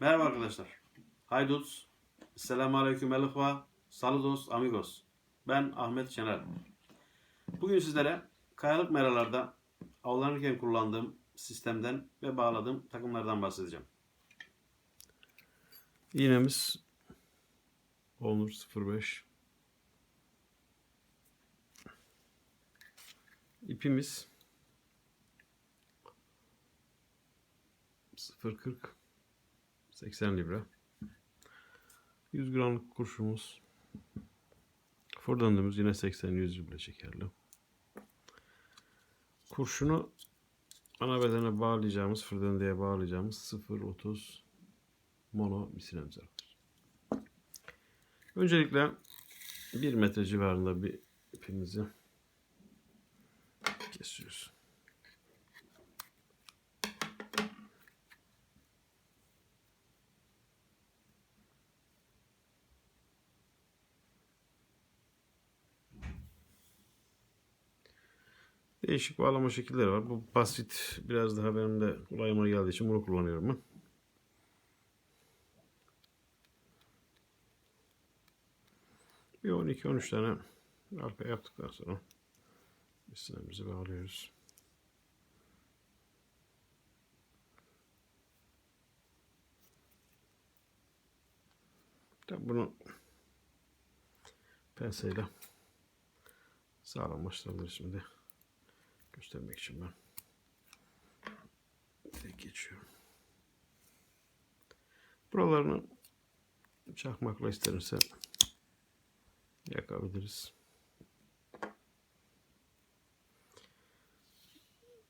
Merhaba arkadaşlar. Haydut. Selamun Aleyküm Elifva. Saludos amigos. Ben Ahmet Şener. Bugün sizlere kayalık meralarda avlanırken kullandığım sistemden ve bağladığım takımlardan bahsedeceğim. İğnemiz Onur 05 İpimiz 0.40 80 libra 100 gramlık kurşumuz Fırdanımız yine 80-100 libra şekerli. Kurşunu ana bedene bağlayacağımız, fırdandıya bağlayacağımız 0.30 mono misinemzerdir. Öncelikle 1 metre civarında bir ipimizi kesiyoruz. Değişik bağlama şekilleri var. Bu basit biraz daha benim de kolayıma geldiği için bunu kullanıyorum ben. Bir 12-13 tane arka yaptıktan sonra sinemizi bağlıyoruz. Tabi bunu penseyle sağlamlaştırılır şimdi göstermek için ben geçiyorum. Buralarını çakmakla istersen yakabiliriz.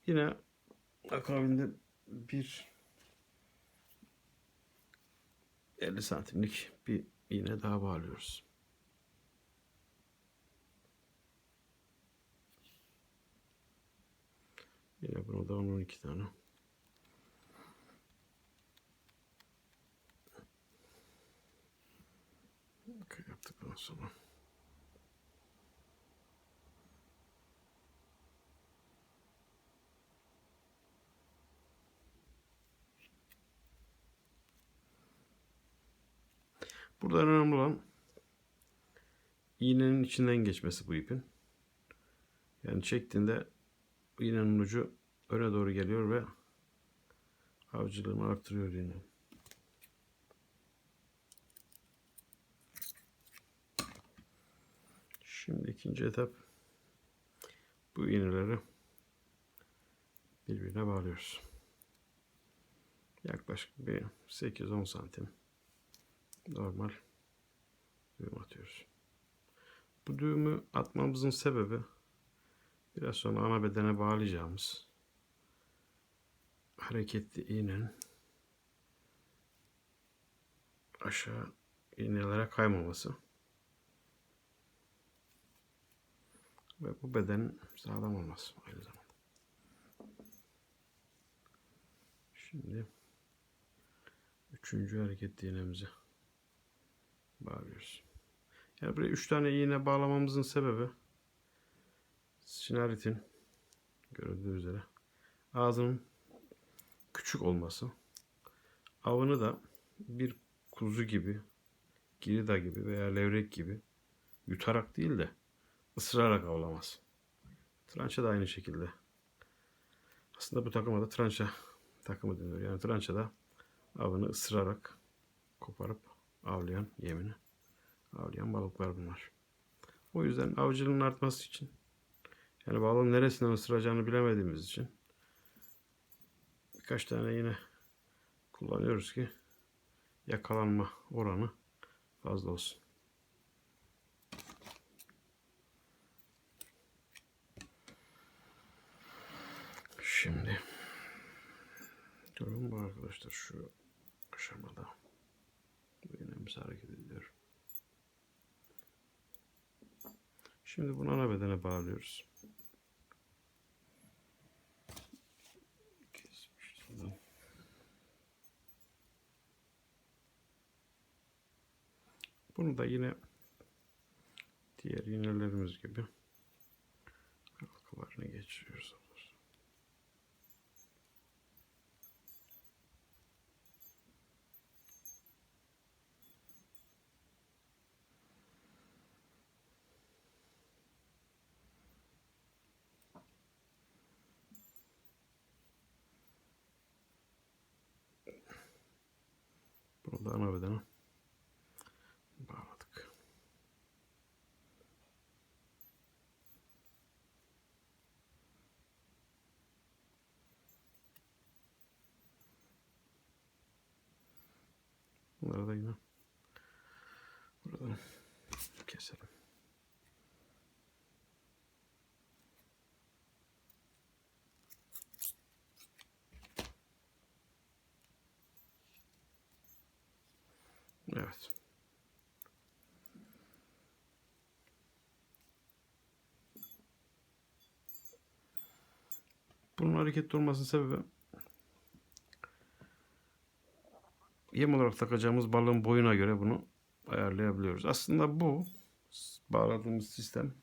Yine akabinde bir 50 santimlik bir iğne daha bağlıyoruz. Yine bunu da 12 tane. Yaptıktan sonra Burada önemli olan iğnenin içinden geçmesi bu ipin. Yani çektiğinde iğnenin ucu öne doğru geliyor ve avcılığını artırıyor yine. Şimdi ikinci etap bu iğneleri birbirine bağlıyoruz. Yaklaşık bir 8-10 santim normal düğüm atıyoruz. Bu düğümü atmamızın sebebi biraz sonra ana bedene bağlayacağımız hareketli iğnenin aşağı iğnelere kaymaması ve bu bedenin sağlam olması aynı zamanda. Şimdi üçüncü hareketli iğnemizi bağlıyoruz. Yani buraya 3 tane iğne bağlamamızın sebebi sinaritin görüldüğü üzere ağzının küçük olması. Avını da bir kuzu gibi, girida gibi veya levrek gibi yutarak değil de ısırarak avlamaz. Trança da aynı şekilde. Aslında bu takıma da trança takımı deniyor. Yani trança da avını ısırarak koparıp avlayan yemini avlayan balıklar bunlar. O yüzden avcılığın artması için yani balığın neresinden ısıracağını bilemediğimiz için birkaç tane yine kullanıyoruz ki yakalanma oranı fazla olsun. Şimdi durum bu arkadaşlar şu aşamada. Iğnemiz hareket ediyor. Şimdi bunu ana bedene bağlıyoruz. Bunu da yine diğer iğnelerimiz gibi halkalarını geçiriyoruz. Bunu da ana bedene bağladık. Bunları da yine buradan keselim. Evet. Bunun hareketli olmasının sebebi yem olarak takacağımız balığın boyuna göre bunu ayarlayabiliyoruz. Aslında bu bağladığımız sistem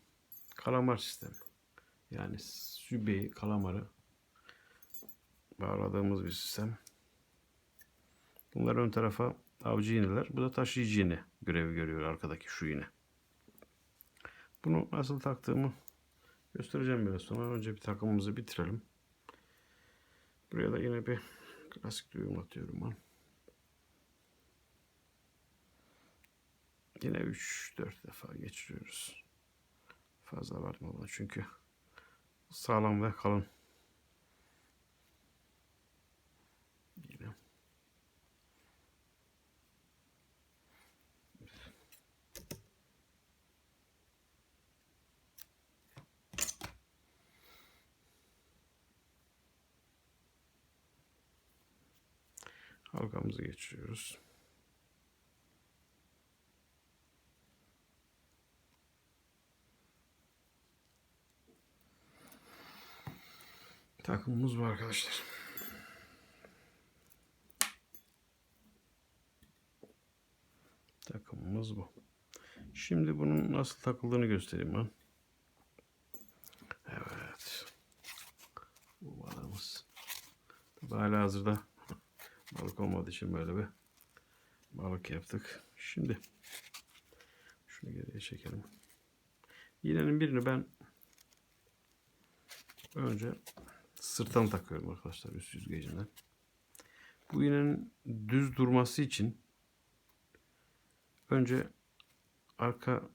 kalamar sistemi. Yani sübeyi, kalamarı bağladığımız bir sistem. Bunlar ön tarafa avcı iğneler. Bu da taşıyıcı iğne görevi görüyor arkadaki şu iğne. Bunu nasıl taktığımı göstereceğim biraz sonra. Önce bir takımımızı bitirelim. Buraya da yine bir klasik düğüm atıyorum ben. Yine 3-4 defa geçiriyoruz. Fazla abartmadan çünkü sağlam ve kalın. Yine. Halkamızı geçiriyoruz. Takımımız bu arkadaşlar. Takımımız bu. Şimdi bunun nasıl takıldığını göstereyim ben. Evet. Bu balığımız. Hala hazırda balık olmadığı için böyle bir balık yaptık. Şimdi şunu geriye çekelim. İğnenin birini ben önce sırttan takıyorum arkadaşlar üst yüzgecinden. Bu iğnenin düz durması için önce arka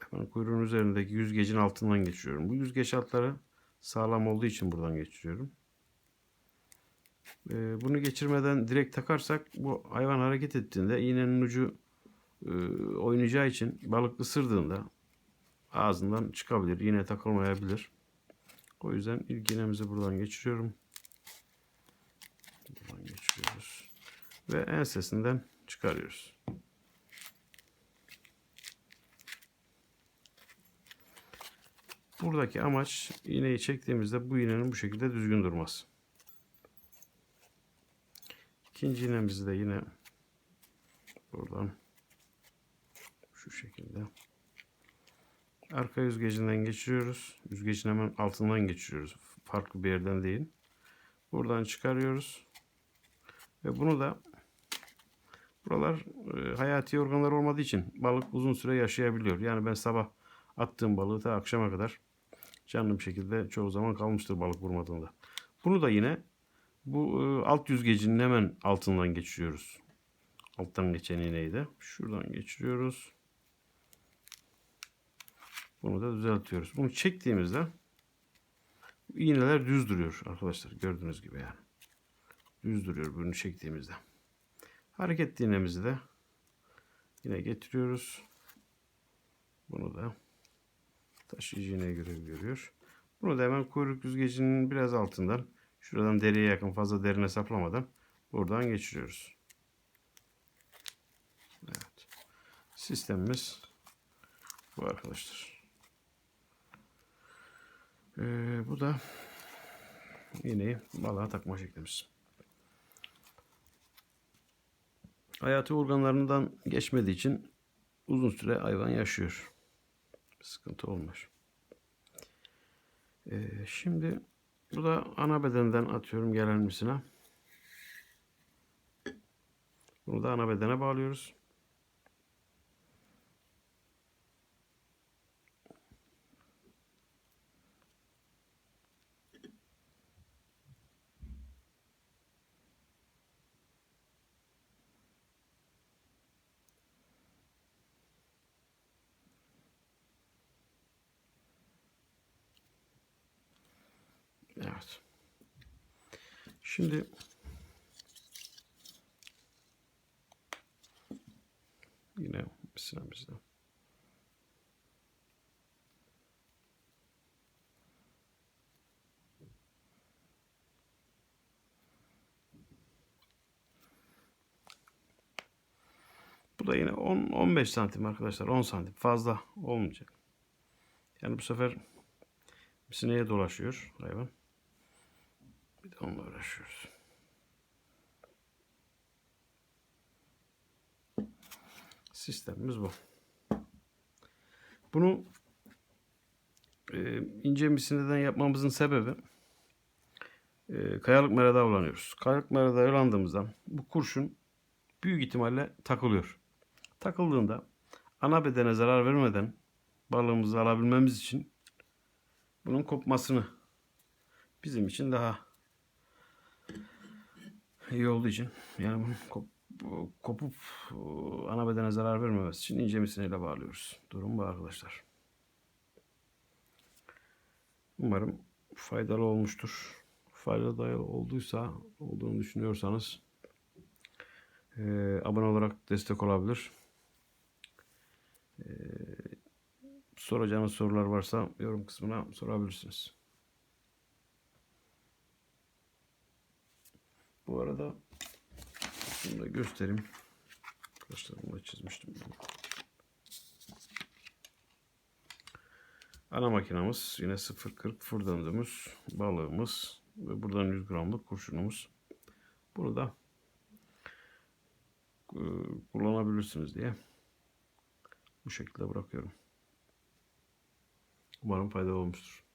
hemen kuyruğun üzerindeki yüzgecin altından geçiriyorum. Bu yüzgeç altları sağlam olduğu için buradan geçiriyorum. Ee, bunu geçirmeden direkt takarsak bu hayvan hareket ettiğinde iğnenin ucu e, oynayacağı için balık ısırdığında ağzından çıkabilir. Yine takılmayabilir. O yüzden ilk iğnemizi buradan geçiriyorum. Buradan geçiriyoruz. Ve ensesinden çıkarıyoruz. Buradaki amaç iğneyi çektiğimizde bu iğnenin bu şekilde düzgün durması. İkinci iğnemizi de yine buradan şu şekilde arka yüzgecinden geçiriyoruz. Yüzgecin hemen altından geçiriyoruz. Farklı bir yerden değil. Buradan çıkarıyoruz. Ve bunu da buralar e, hayati organlar olmadığı için balık uzun süre yaşayabiliyor. Yani ben sabah attığım balığı da akşama kadar canlı bir şekilde çoğu zaman kalmıştır balık vurmadığında. Bunu da yine bu e, alt yüzgecinin hemen altından geçiriyoruz. Alttan geçen iğneyi de şuradan geçiriyoruz. Bunu da düzeltiyoruz. Bunu çektiğimizde iğneler düz duruyor arkadaşlar. Gördüğünüz gibi yani. Düz duruyor bunu çektiğimizde. Hareket iğnemizi de yine getiriyoruz. Bunu da taşıyıcı iğne görevi görüyor. Bunu da hemen kuyruk yüzgecinin biraz altından şuradan deriye yakın fazla derine saplamadan buradan geçiriyoruz. Evet. Sistemimiz bu arkadaşlar. Ee, bu da iğneyi balığa takma şeklimiz. Hayati organlarından geçmediği için uzun süre hayvan yaşıyor. Sıkıntı olmuyor. Ee, şimdi bu da ana bedenden atıyorum gelen misine. Bunu da ana bedene bağlıyoruz. Evet. Şimdi yine sinemizde. Bu da yine 10-15 santim arkadaşlar. 10 santim. Fazla olmayacak. Yani bu sefer sineye dolaşıyor hayvan. Bir de onunla uğraşıyoruz. Sistemimiz bu. Bunu e, ince misineden yapmamızın sebebi e, kayalık merada avlanıyoruz. Kayalık merada avlandığımızda bu kurşun büyük ihtimalle takılıyor. Takıldığında ana bedene zarar vermeden balığımızı alabilmemiz için bunun kopmasını bizim için daha iyi olduğu için yani kop, kopup e, ana bedene zarar vermemesi için ince misineyle bağlıyoruz. Durum bu arkadaşlar. Umarım faydalı olmuştur. Faydalı olduysa, olduğunu düşünüyorsanız e, abone olarak destek olabilir. E, soracağınız sorular varsa yorum kısmına sorabilirsiniz. Bu arada şunu da göstereyim. Arkadaşlar bunu da çizmiştim. Ana makinamız yine 0.40 fırdanımız, balığımız ve buradan 100 gramlık kurşunumuz. Bunu da e, kullanabilirsiniz diye bu şekilde bırakıyorum. Umarım faydalı olmuştur.